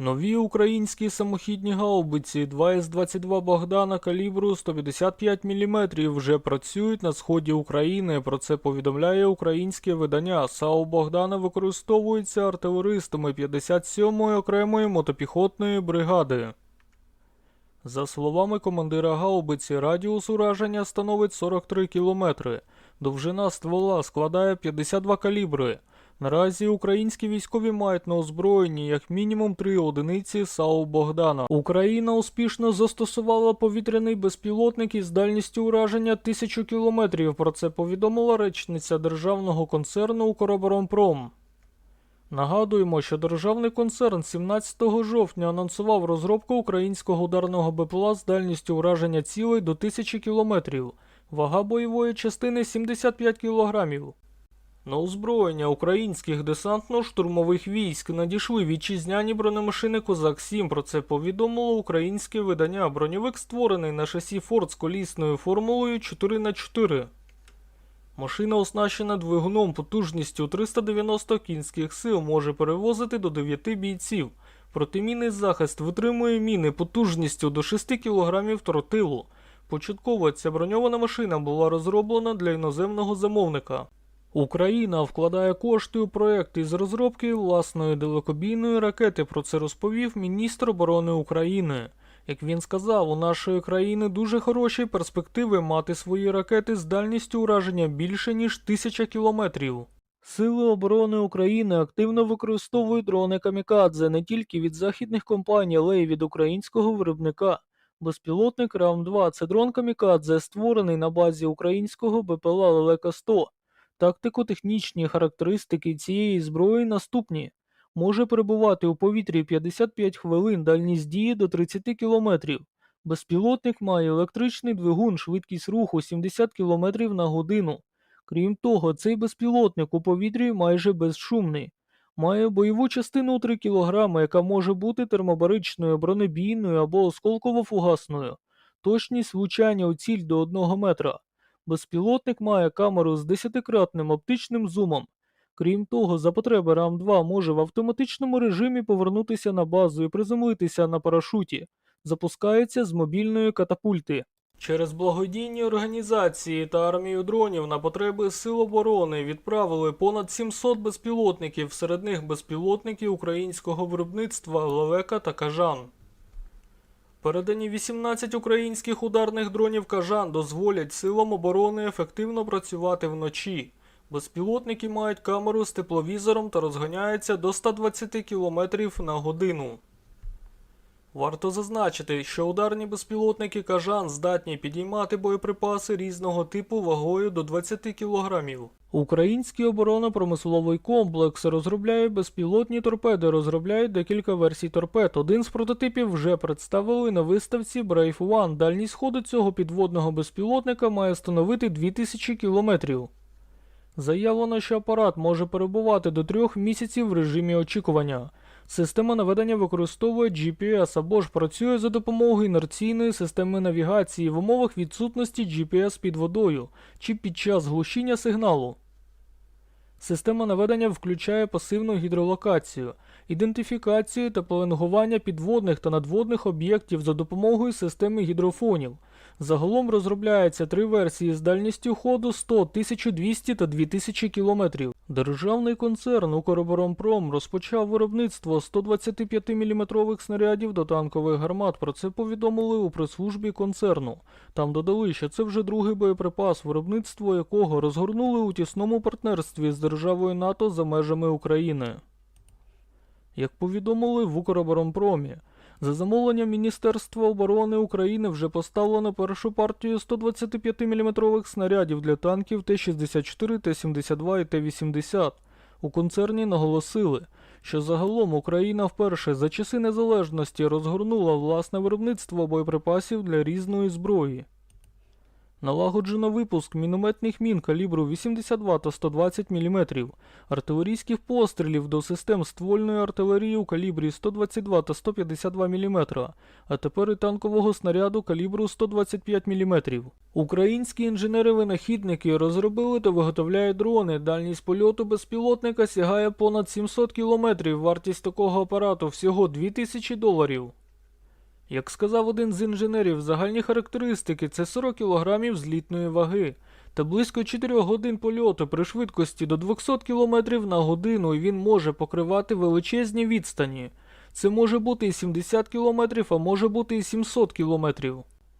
Нові українські самохідні гаубиці 2С-22 Богдана калібру 155 мм вже працюють на сході України. Про це повідомляє українське видання. САУ Богдана використовується артилеристами 57-ї окремої мотопіхотної бригади. За словами командира гаубиці, радіус ураження становить 43 кілометри. Довжина ствола складає 52 калібри. Наразі українські військові мають на озброєнні як мінімум три одиниці САУ Богдана. Україна успішно застосувала повітряний безпілотник із дальністю ураження 1000 кілометрів. Про це повідомила речниця державного концерну «Укроборонпром». Нагадуємо, що державний концерн 17 жовтня анонсував розробку українського ударного БПЛА з дальністю ураження цілей до 1000 кілометрів. Вага бойової частини 75 кілограмів. На озброєння українських десантно-штурмових військ надійшли вітчизняні бронемашини Козак-7. Про це повідомило українське видання. Броньовик створений на шасі Форд з колісною формулою 4х4. Машина оснащена двигуном потужністю 390 кінських сил, може перевозити до 9 бійців. Протимінний захист витримує міни потужністю до 6 кг тротилу. Початково ця броньована машина була розроблена для іноземного замовника. Україна вкладає кошти у проект із розробки власної далекобійної ракети. Про це розповів міністр оборони України. Як він сказав, у нашої країни дуже хороші перспективи мати свої ракети з дальністю ураження більше ніж тисяча кілометрів. Сили оборони України активно використовують дрони камікадзе не тільки від західних компаній, але й від українського виробника. Безпілотник РАМ-2 це дрон камікадзе, створений на базі українського БПЛА Лелека 100. Тактико-технічні характеристики цієї зброї наступні. Може перебувати у повітрі 55 хвилин, дальність дії до 30 км. Безпілотник має електричний двигун, швидкість руху 70 км на годину. Крім того, цей безпілотник у повітрі майже безшумний. Має бойову частину 3 кг, яка може бути термобаричною, бронебійною або осколково-фугасною. Точність влучання у ціль до 1 метра. Безпілотник має камеру з 10-кратним оптичним зумом. Крім того, за потреби РАМ-2 може в автоматичному режимі повернутися на базу і приземлитися на парашуті. Запускається з мобільної катапульти. Через благодійні організації та армію дронів на потреби Сил оборони відправили понад 700 безпілотників, серед них безпілотники українського виробництва Лелека та Кажан. Передані 18 українських ударних дронів Кажан дозволять силам оборони ефективно працювати вночі. Безпілотники мають камеру з тепловізором та розганяються до 120 км на годину. Варто зазначити, що ударні безпілотники Кажан здатні підіймати боєприпаси різного типу вагою до 20 кг. Український оборонно-промисловий комплекс розробляє безпілотні торпеди, розробляють декілька версій торпед. Один з прототипів вже представили на виставці Brave One. Дальність ходу цього підводного безпілотника має становити 2000 кілометрів. Заявлено, що апарат може перебувати до трьох місяців в режимі очікування. Система наведення використовує GPS або ж працює за допомогою інерційної системи навігації в умовах відсутності GPS під водою чи під час глушіння сигналу. Система наведення включає пасивну гідролокацію, ідентифікацію та пеленгування підводних та надводних об'єктів за допомогою системи гідрофонів. Загалом розробляється три версії з дальністю ходу 100, 1200 та 2000 км. Державний концерн «Укроборонпром» розпочав виробництво 125 мм снарядів до танкових гармат. Про це повідомили у прес-службі концерну. Там додали, що це вже другий боєприпас, виробництво якого розгорнули у тісному партнерстві з державою НАТО за межами України. Як повідомили в Укроборонпромі, за замовленням Міністерства оборони України вже поставлено першу партію 125-мм снарядів для танків Т-64, Т-72 і Т-80. У концерні наголосили, що загалом Україна вперше за часи незалежності розгорнула власне виробництво боєприпасів для різної зброї. Налагоджено випуск мінометних мін калібру 82 та 120 мм, артилерійських пострілів до систем ствольної артилерії у калібрі 122 та 152 мм, а тепер і танкового снаряду калібру 125 мм. Українські інженери-винахідники розробили та виготовляють дрони. Дальність польоту безпілотника сягає понад 700 км. Вартість такого апарату всього 2000 доларів. Як сказав один з інженерів, загальні характеристики це 40 кг злітної ваги та близько 4 годин польоту при швидкості до 200 км на годину і він може покривати величезні відстані. Це може бути і 70 км, а може бути і 700 км.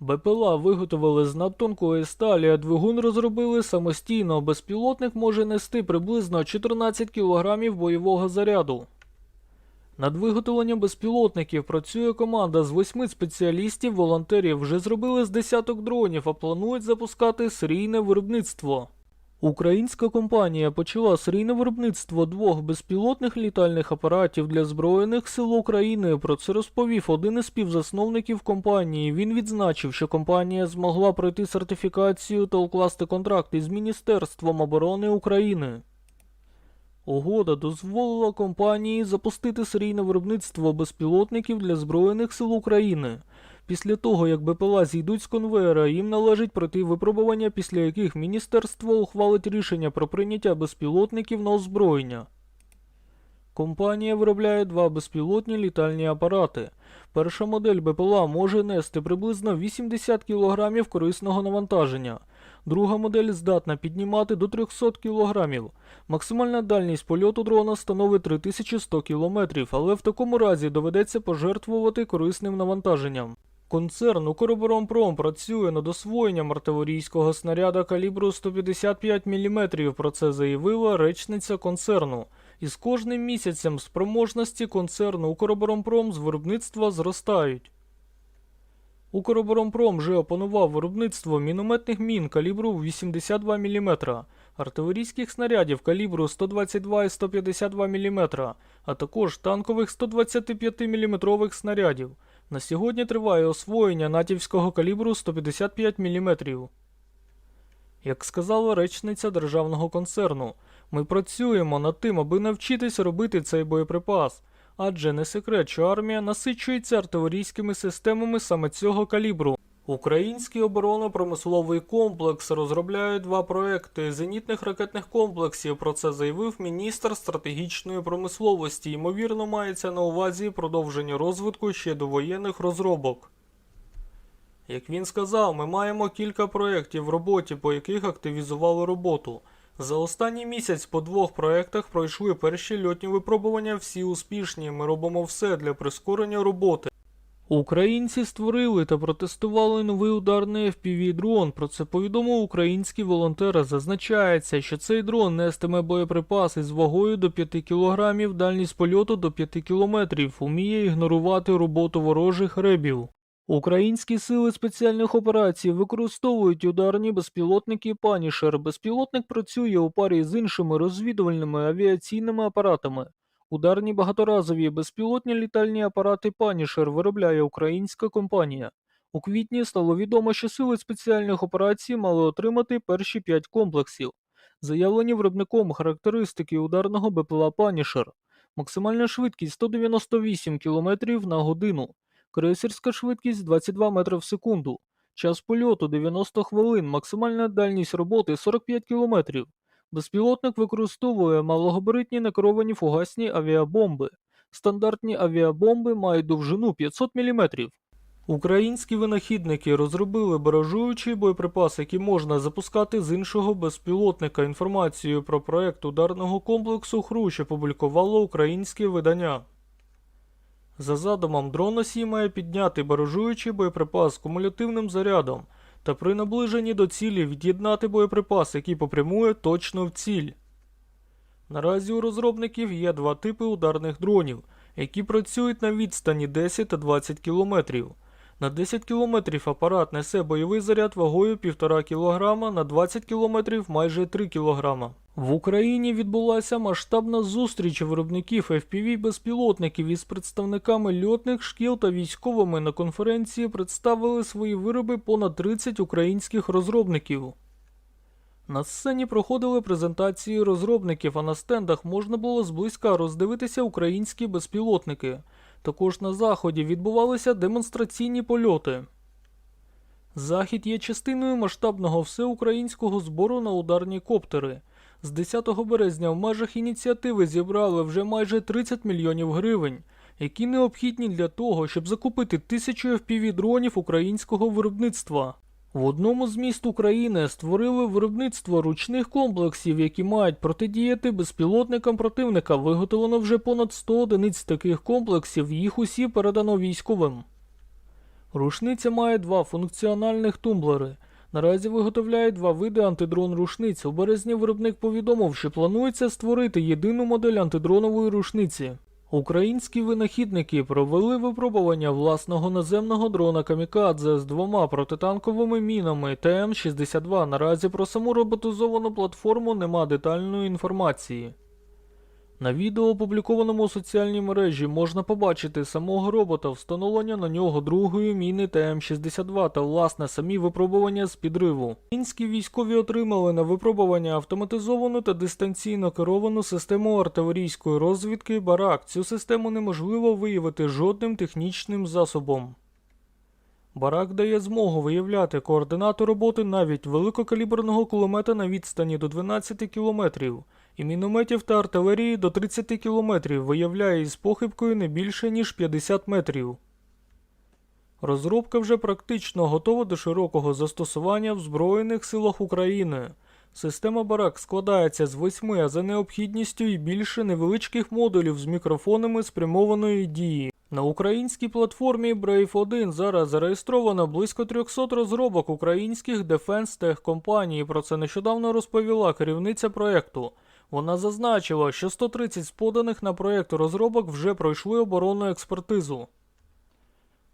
БПЛА виготовили з надтонкої сталі, а двигун розробили самостійно. Безпілотник може нести приблизно 14 кг бойового заряду. Над виготовленням безпілотників працює команда з восьми спеціалістів, волонтерів. Вже зробили з десяток дронів, а планують запускати серійне виробництво. Українська компанія почала серійне виробництво двох безпілотних літальних апаратів для Збройних сил України. Про це розповів один із співзасновників компанії. Він відзначив, що компанія змогла пройти сертифікацію та укласти контракт із Міністерством оборони України. Угода дозволила компанії запустити серійне виробництво безпілотників для Збройних сил України. Після того, як БПЛА зійдуть з конвейера, їм належить пройти випробування, після яких міністерство ухвалить рішення про прийняття безпілотників на озброєння. Компанія виробляє два безпілотні літальні апарати. Перша модель БПЛА може нести приблизно 80 кг корисного навантаження. Друга модель здатна піднімати до 300 кг. Максимальна дальність польоту дрона становить 3100 км, але в такому разі доведеться пожертвувати корисним навантаженням. Концерн «Укроборонпром» працює над освоєнням артилерійського снаряда калібру 155 мм, про це заявила речниця концерну. І з кожним місяцем спроможності концерну «Укроборонпром» з виробництва зростають. Укроборонпром вже опанував виробництво мінометних мін калібру 82 мм, артилерійських снарядів калібру 122 і 152 мм, а також танкових 125 мм снарядів. На сьогодні триває освоєння натівського калібру 155 мм. Як сказала речниця державного концерну, ми працюємо над тим, аби навчитись робити цей боєприпас. Адже не секрет, що армія насичується артилерійськими системами саме цього калібру. Український оборонно-промисловий комплекс розробляє два проекти зенітних ракетних комплексів. Про це заявив міністр стратегічної промисловості. Ймовірно, мається на увазі продовження розвитку ще довоєнних розробок. Як він сказав, ми маємо кілька проєктів в роботі, по яких активізували роботу. За останній місяць по двох проєктах пройшли перші льотні випробування, всі успішні. Ми робимо все для прискорення роботи. Українці створили та протестували новий ударний FPV-дрон. Про це повідомив український волонтер. Зазначається, що цей дрон нестиме боєприпаси з вагою до 5 кг, дальність польоту до 5 км, уміє ігнорувати роботу ворожих ребів. Українські сили спеціальних операцій використовують ударні безпілотники Панішер. Безпілотник працює у парі з іншими розвідувальними авіаційними апаратами. Ударні багаторазові безпілотні літальні апарати Панішер виробляє українська компанія. У квітні стало відомо, що сили спеціальних операцій мали отримати перші п'ять комплексів. Заявлені виробником характеристики ударного БПЛА Панішер. Максимальна швидкість 198 км на годину. Крейсерська швидкість 22 метри в секунду. Час польоту 90 хвилин, максимальна дальність роботи 45 км. Безпілотник використовує малогабаритні накеровані фугасні авіабомби. Стандартні авіабомби мають довжину 500 мм. Українські винахідники розробили баражуючий боєприпас, який можна запускати з іншого безпілотника. Інформацію про проект ударного комплексу Хрущ опублікувало українське видання. За задумом, дрон-носій має підняти баражуючий боєприпас з кумулятивним зарядом та при наближенні до цілі від'єднати боєприпас, який попрямує точно в ціль. Наразі у розробників є два типи ударних дронів, які працюють на відстані 10 та 20 км. На 10 кілометрів апарат несе бойовий заряд вагою 1,5 кг, на 20 кілометрів майже 3 кг. В Україні відбулася масштабна зустріч виробників FPV безпілотників із представниками льотних шкіл та військовими на конференції представили свої вироби понад 30 українських розробників. На сцені проходили презентації розробників, а на стендах можна було зблизька роздивитися українські безпілотники. Також на заході відбувалися демонстраційні польоти. Захід є частиною масштабного всеукраїнського збору на ударні коптери. З 10 березня в межах ініціативи зібрали вже майже 30 мільйонів гривень, які необхідні для того, щоб закупити тисячу FPV-дронів українського виробництва. В одному з міст України створили виробництво ручних комплексів, які мають протидіяти безпілотникам противника. Виготовлено вже понад 100 одиниць таких комплексів, їх усі передано військовим. Рушниця має два функціональних тумблери. Наразі виготовляють два види антидрон рушниць. У березні виробник повідомив, що планується створити єдину модель антидронової рушниці. Українські винахідники провели випробування власного наземного дрона Камікадзе з двома протитанковими мінами ТМ-62. Наразі про саму роботизовану платформу нема детальної інформації. На відео, опублікованому у соціальній мережі, можна побачити самого робота, встановлення на нього другої міни ТМ-62 та власне самі випробування з підриву. Мінські військові отримали на випробування автоматизовану та дистанційно керовану систему артилерійської розвідки Барак. Цю систему неможливо виявити жодним технічним засобом. Барак дає змогу виявляти координати роботи навіть великокаліберного кулемета на відстані до 12 кілометрів і мінометів та артилерії до 30 кілометрів виявляє із похибкою не більше ніж 50 метрів. Розробка вже практично готова до широкого застосування в Збройних силах України. Система Барак складається з восьми, а за необхідністю і більше невеличких модулів з мікрофонами спрямованої дії. На українській платформі Brave 1 зараз зареєстровано близько 300 розробок українських дефенс-тех компаній. Про це нещодавно розповіла керівниця проєкту. Вона зазначила, що 130 з поданих на проєкт розробок вже пройшли оборонну експертизу.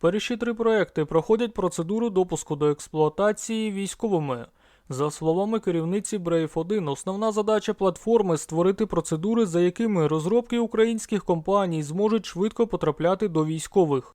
Перші три проекти проходять процедуру допуску до експлуатації військовими. За словами керівниці Brave 1, основна задача платформи створити процедури, за якими розробки українських компаній зможуть швидко потрапляти до військових.